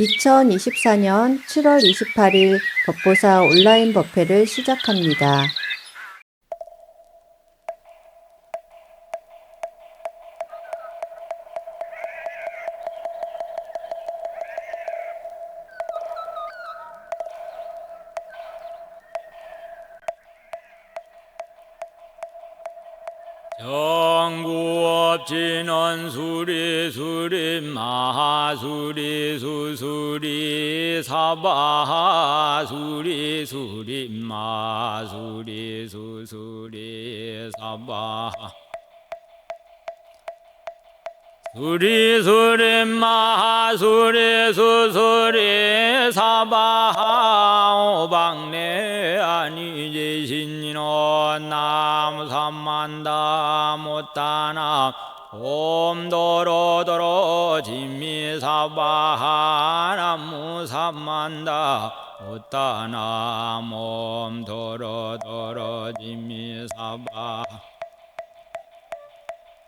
2024년 7월 28일 법보사 온라인 법회를 시작합니다. 수리 사바하 수리 수리 마 수리 수수리 사바하 오방내 아니제신이노 남삼만다 못다나 옴도로도로 진미사바하 나무삼만다. 못다나 옴도로도로 진미사바하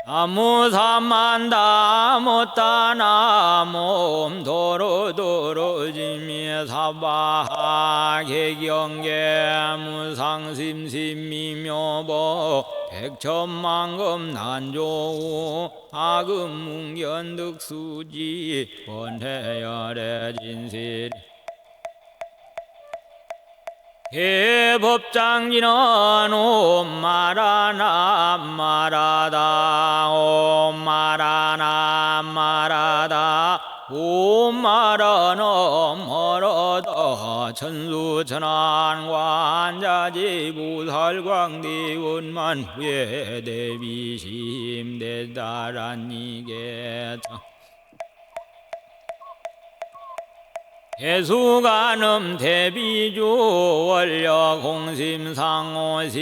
나무삼만다. 못다나 몸 도로도로 지미사바. 개경계 무상심심미묘보 백천만금 난조우 아금문견득수지 원해열의 진실. 해법장지는 옴마라나 마라다 옴마라나 마라다 옴마라나 마라다. 천수천안 관자지 부살광대원만 후에 대비심 대다란니게자 해수가름 대비주 원려 공심상오신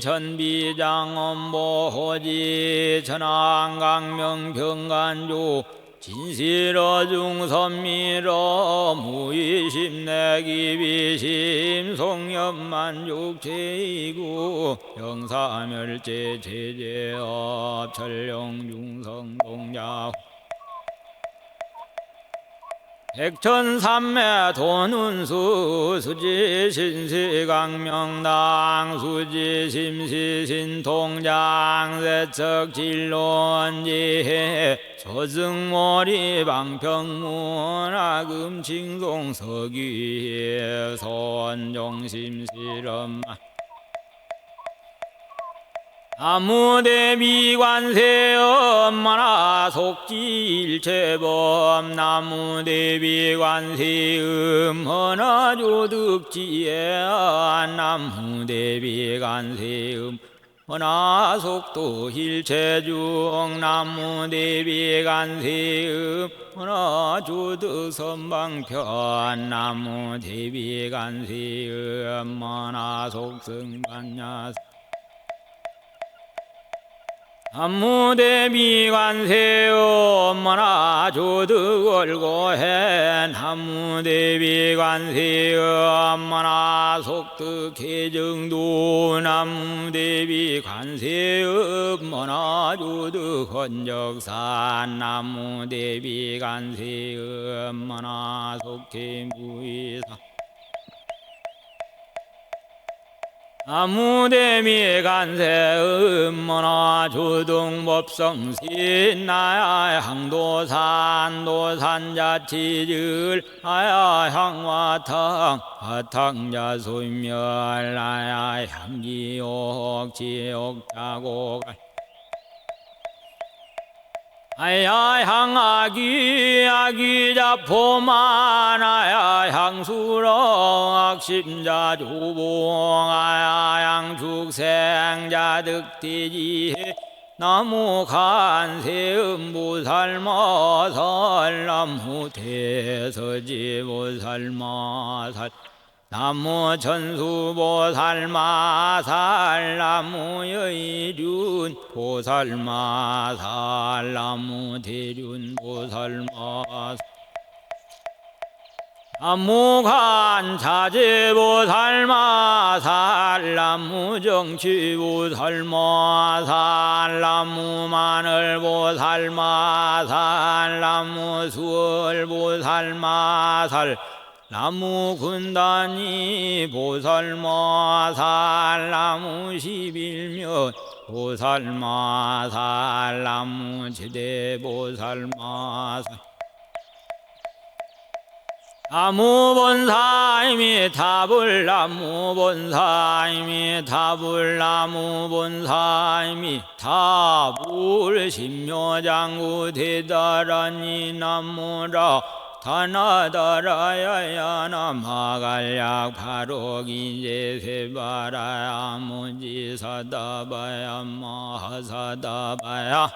천비장엄 보호지 천안강명 병간주 진실어 중선미러 무의심내기비심 송엽만육체이구 영사멸제 제제업 천령중성동자 백천삼매 돈운수 수지 신시강명당 수지 심시신통장 세척 진론지혜 소승머리 방평문 아금칭송 서귀 선종심실엄 나무대비관세 엄마나 속지일체범 나무대비관세 음허나 조득지에 나무대비관세 음 허나 속도 일체중 나무대비관세 음허나 조득선방편 나무대비관세 음허나 속승반야사 한무대비관세 엄마나 조득 얼고 해 한무대비관세 엄마나 속득 개정도 남무대비관세 엄마나 조득 헌적산 남무대비관세 엄마나 속해무이사 아무데미 간세 음모나 주동법성 신 나야 항도산 도산자치질 아야 향화탕 화탕자 소멸 나야 향기옥 지옥자곡. 아야 향아기 아기자 포마나야 향수로 조봉 아야 향축생자 득티지 나무 간세음보살마살 나무 대서지보살마 살 나무 천수보살마살 나무 여의륜 보살마살 나무 대륜 보살마살 암무관 자제보살마 살람무 정치보살마 살람무 마늘보살마 살람무 수월보살마 살 나무 군단이 보살마 살나무 십일면 보살마 살나무지대보살마 살 나무본사임이 답을 나무본사임이 답을 나무본사임이 답을 신묘장구 대다라니 나무라 다나다라야야 남하갈약 바로기제 세바라야 무지사다바야 마하사다바야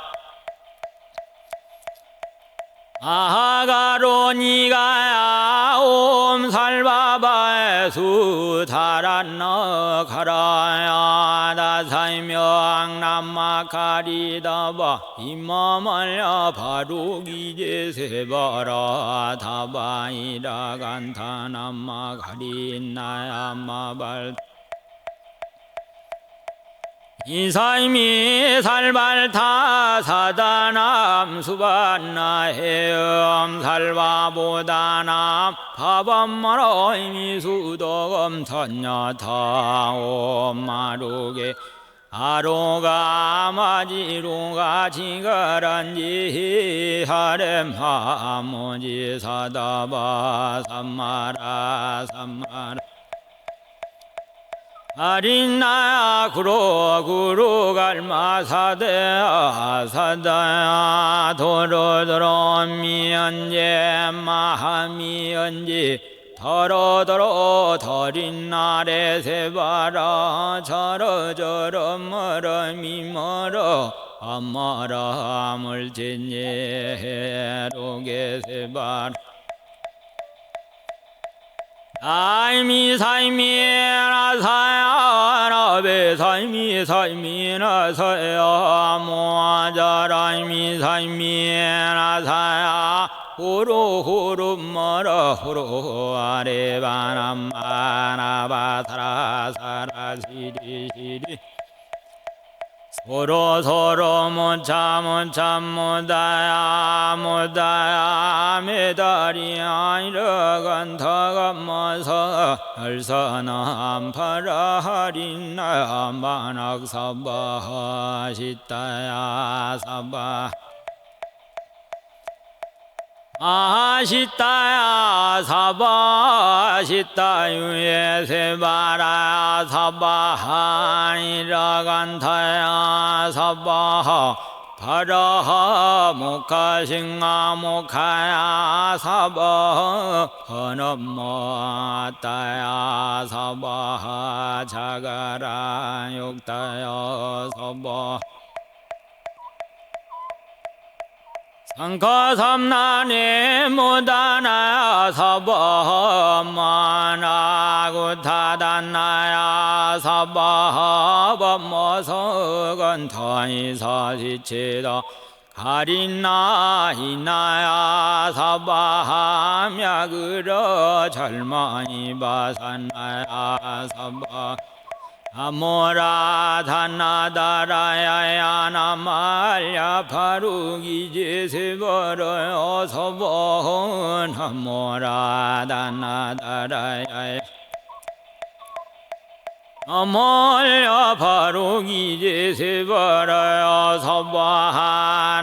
아가로니가 야 옴 살바바에 수다란너 가라야. 다사이명 남마카리다바 이마말야 바로기제 세바라. 다바이라 간타 남마카리나야 마발 이사임이 살발타 사다남 수반나 해엄 살바보다남 파밤마라 이미 수덕엄 선야타 옴마루게 아로가 마지로가 지가란지 하렘 하모지 사다바 삼마라 삼마라 아린나야 구로 구로 갈마사대 아사다야 도로도로 미연제 마하미연지 더러더러 더린나래 세바라 저러저러 멀어 미멀어 아마라 물진예 로게 세바라 아이미 사이미 나사야 나베 사이미 사이미 나사야 모아자라이미 사이미 나사야. 호로 호로 머라 호로 아레바남마나바 사라 사라 시리 시리 서로 서로 못참 못참 못다야 못다야 메다리야 이러간 타감마서 얼서남 파라하린나 만악사바 시다야 사바 아시다야 사바 시다유에 세바라 사바하 이라간타야 사바하 파라하 모카싱아 모카야 사바하 헌엄모따야 사바하 자가라 욕다야 사바 가삼난에 못하나야 사바마나고 타단나야 사바바모서건 타이사시치다 가린나 이나야 사바하며 그러 절망이 바산나야 사바 아모라 다나다라야야 나말야 바루기제 세버려 서번 아모라 다나다라야야 아몰야 바루기제 세버려 서번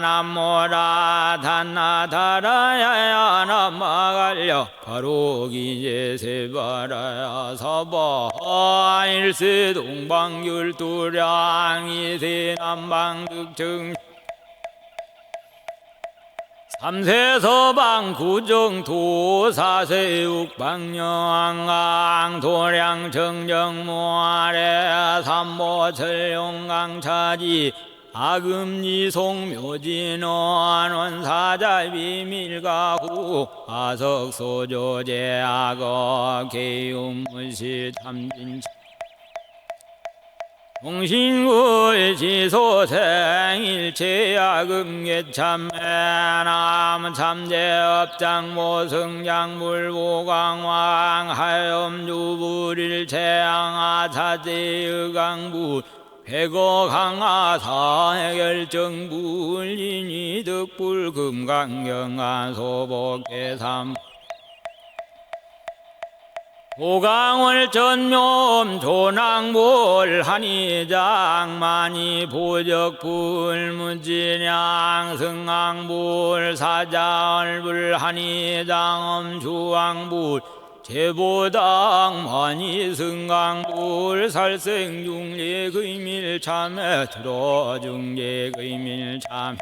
아모라 다나다라야야 나마갈려. 바루기제 세버려 서번 일세 동방율두량 이세 남방득정 삼세 서방 구정 도사세 육방영왕강 도량 정정 모아래 삼보 철용강 차지 아금니 송 묘진원 사자 비밀가후 아석 소조제 악어 개유무시 참진 공신구의 지소생일체야금계참매남 참제업장 모승장불보광왕 하염주불일체양아사제의강부 백어강아사해결정불인이 득불금강경아 소복계삼 오강월 전묘음 조낭불 한의장만이 보적불 문진양 승왕불 사자얼불 한의장엄 주왕불 제보당 만이 승강불 살생중리 의밀참에 들어중리 의밀참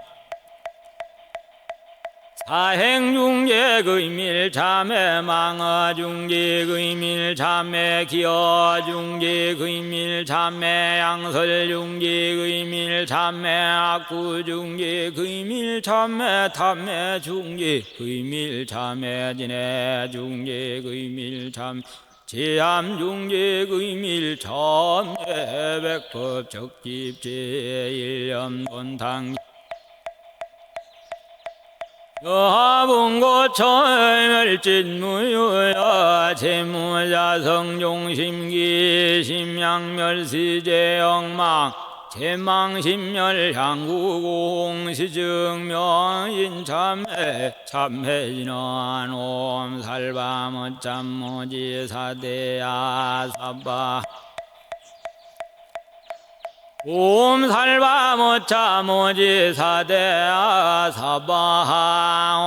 사행중계 의밀 참에 망어중계 의밀 참에 기어중계 의밀 참에 양설중계 의밀 참에 악구중계 의밀 참에 탐매중계 의밀 참에 진해중계 의밀 참 제암중계 의밀 참에 백법 적집제일념돈당 여하봉고철멸진 무유야 재무자 성종심기 심양멸시제 영망 제망심멸 향구공 시증명인 참회 참회진원 옴살바모짬모지 사대야 사바 옴 살바 모차 모지 사대아 사바하.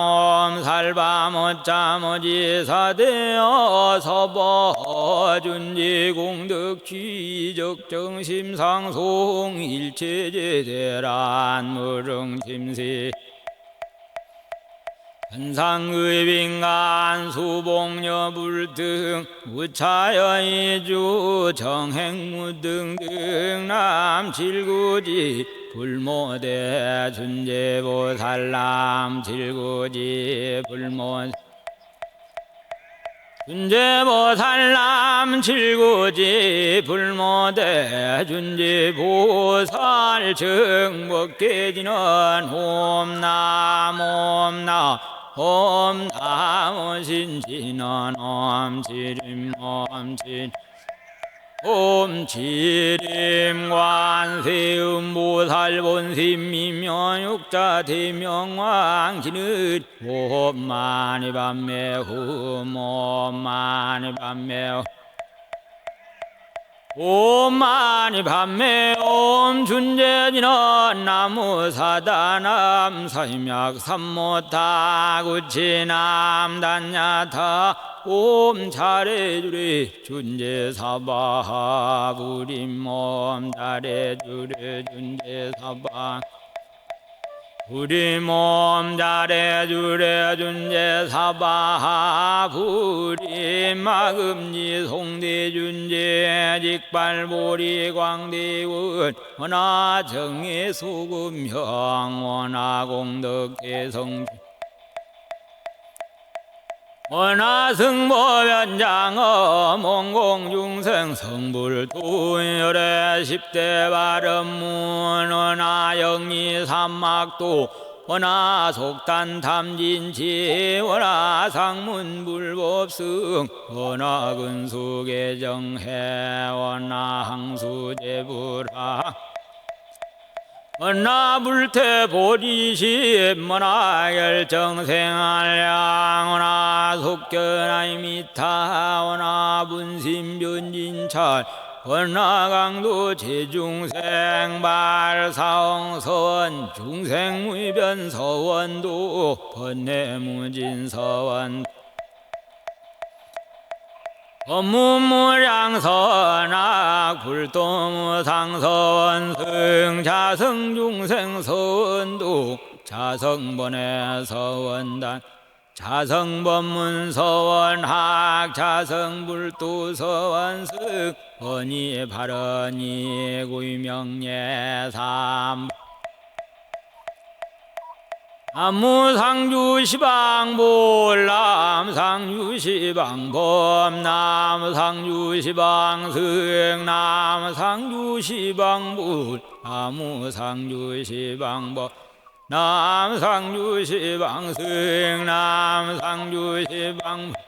옴 살바 모차 모지 사대아 사바 준지 공덕 취적 정심상송 일체제대란 무릉심시 현상의빙간 수복여불 등 우차여이주 정행무 등등 남칠구지 불모대 준제보살람 칠구지 불모 준제보살람 칠구지 불모대 준제보살 정복계지는 홈남 홈 남 홈남 신지는 옴 지림 옴지 옴지림 관세음 보살 본심 미명육자 대명왕 지는 홈만이 밤매 홈만이 밤매 옴만이 밤매 옴 준재지는 나무 사다남 사임약 삼모타 구치남 단야타 옴 잘해주리 준재 사바 부림 옴 잘해주리 준재 사바 우리 몸 잘해주래 준재 사바하 부리 마금지 송대 준재 직발보리 광대운 원하 정의 소금형 원하 공덕 개성 원하 승보변장어 몽공중생 성불도열의 십대 발음문 원하 영리 삼막도 원하 속단 탐진치 원하 상문불법승 원하 근수계정해 원하 항수제불하 언나 불태 보리시 머나 결정생활량 원나 속견아이 미타 원나 분심 변진찰 원나 강도 제중생 발사ong 서원 중생무변 서원도 번뇌무진 서원 업무무량선악 불도무상서원승 자성중생선도 자성번의 서원단 자성법문서원학 자성불도서원승 번이 발언이 구명예삼 남무상주시방볼 남상주시방법 남상주시방승 남 상주시방불 남무상주시방법 남상주시방승 남상주시방불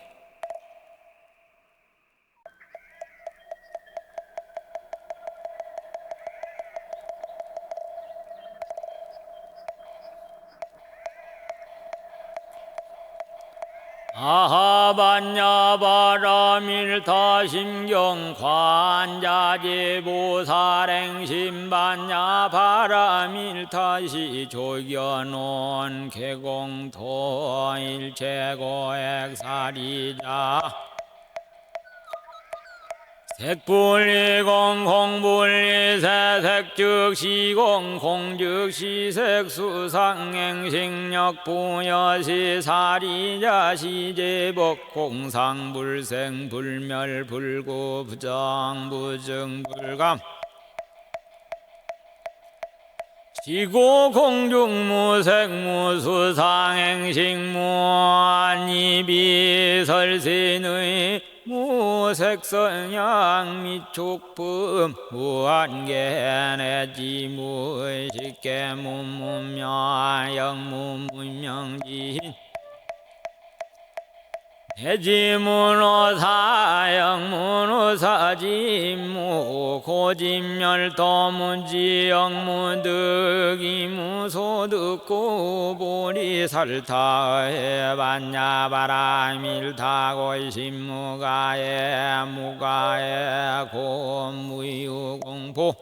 아하반야 바라밀타 심경 관자제 보살행 심반야 바라밀타시 조견온 개공토 일체고액사리자 색불리공 공불리 세 색즉 시공 공즉 시색 수상행식력 부여시 사리자 시제복 공상 불생 불멸 불구 부정 부증 불감. 지고 공중 무색 무수상행식 무한이비 설신의 무색성양 미촉품 무한계내지 무식계 무무명 무무명진 대지문호사영문호사지무 고진멸도문지영무득이무소득고 보리살타에 반야바라밀타고 신무가에 무가에 고무유공포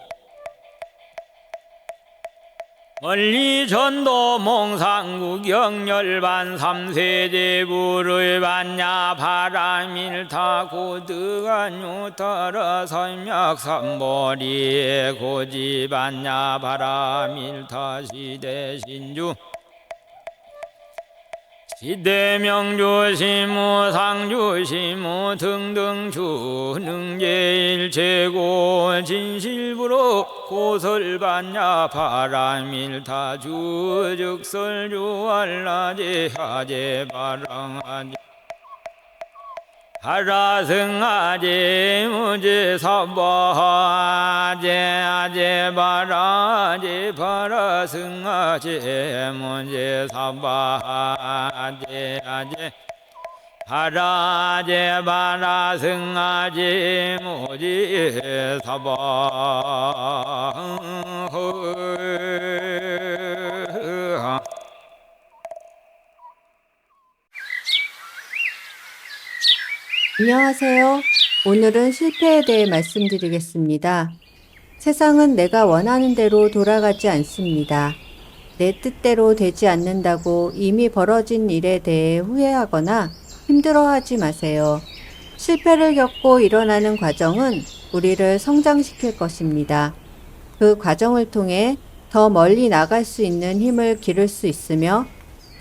멀리 전도 몽상국 영열반 삼세제 불의 반야 바람일 타고 드간 요타라 설맥 삼보리 고지 반야 바람일 타 시대 신주 시무 등등 주능제일체고 진실부로 고설반야 바람일타 주즉설주 알라제 하제 바랑하제 hara singa je muje sabba je aje bara je para singa je muje sabba je aje hara je bara singa je muje sabba ho 안녕하세요. 오늘은 실패에 대해 말씀드리겠습니다. 세상은 내가 원하는 대로 돌아가지 않습니다. 내 뜻대로 되지 않는다고 이미 벌어진 일에 대해 후회하거나 힘들어하지 마세요. 실패를 겪고 일어나는 과정은 우리를 성장시킬 것입니다. 그 과정을 통해 더 멀리 나갈 수 있는 힘을 기를 수 있으며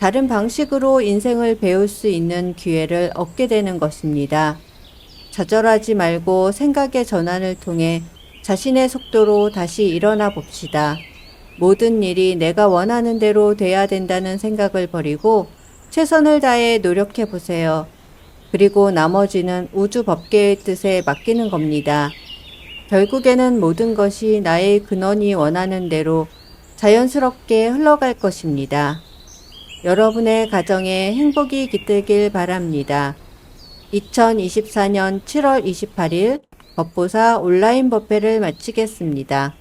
다른 방식으로 인생을 배울 수 있는 기회를 얻게 되는 것입니다. 좌절하지 말고 생각의 전환을 통해 자신의 속도로 다시 일어나 봅시다. 모든 일이 내가 원하는 대로 돼야 된다는 생각을 버리고 최선을 다해 노력해 보세요. 그리고 나머지는 우주 법계의 뜻에 맡기는 겁니다. 결국에는 모든 것이 나의 근원이 원하는 대로 자연스럽게 흘러갈 것입니다. 여러분의 가정에 행복이 깃들길 바랍니다. 2024년 7월 28일 법보사 온라인 법회를 마치겠습니다.